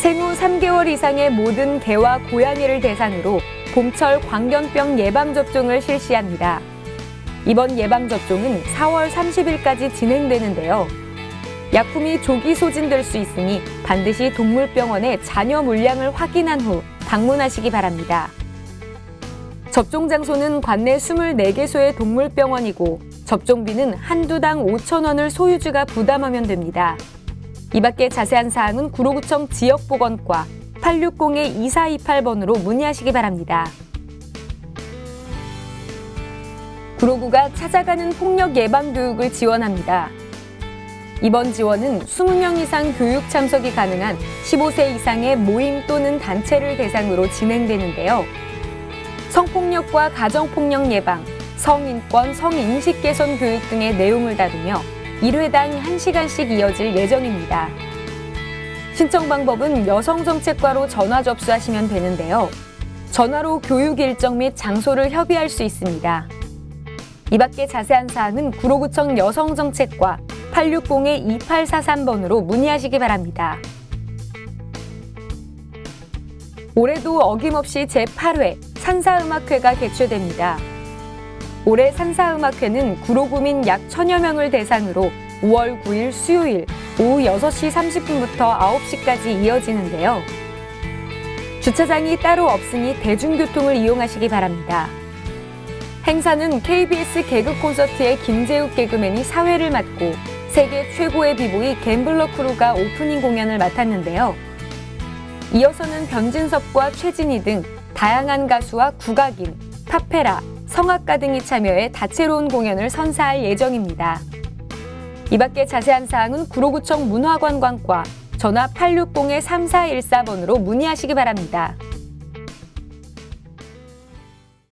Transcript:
생후 3개월 이상의 모든 개와 고양이를 대상으로 봄철 광견병 예방접종을 실시합니다. 이번 예방접종은 4월 30일까지 진행되는데요. 약품이 조기 소진될 수 있으니 반드시 동물병원에 잔여 물량을 확인한 후 방문하시기 바랍니다. 접종 장소는 관내 24개소의 동물병원이고 접종비는 한두 당 5천 원을 소유주가 부담하면 됩니다. 이 밖에 자세한 사항은 구로구청 지역보건과 860-2428번으로 문의하시기 바랍니다. 구로구가 찾아가는 폭력 예방 교육을 지원합니다. 이번 지원은 20명 이상 교육 참석이 가능한 15세 이상의 모임 또는 단체를 대상으로 진행되는데요. 성폭력과 가정폭력 예방, 성인권, 성인식 개선 교육 등의 내용을 다루며 1회당 1시간씩 이어질 예정입니다. 신청 방법은 여성정책과로 전화 접수하시면 되는데요. 전화로 교육 일정 및 장소를 협의할 수 있습니다. 이 밖에 자세한 사항은 구로구청 여성정책과 860-2843번으로 문의하시기 바랍니다. 올해도 어김없이 제8회 산사음악회가 개최됩니다. 올해 산사음악회는 구로구민 약 천여 명을 대상으로 5월 9일 수요일 오후 6시 30분부터 9시까지 이어지는데요. 주차장이 따로 없으니 대중교통을 이용하시기 바랍니다. 행사는 KBS 개그 콘서트의 김재욱 개그맨이 사회를 맡고 세계 최고의 비보이 갬블러 크루가 오프닝 공연을 맡았는데요. 이어서는 변진섭과 최진희 등 다양한 가수와 국악인, 파페라, 성악가 등이 참여해 다채로운 공연을 선사할 예정입니다. 이 밖에 자세한 사항은 구로구청 문화관광과 전화 860-3414번으로 문의하시기 바랍니다.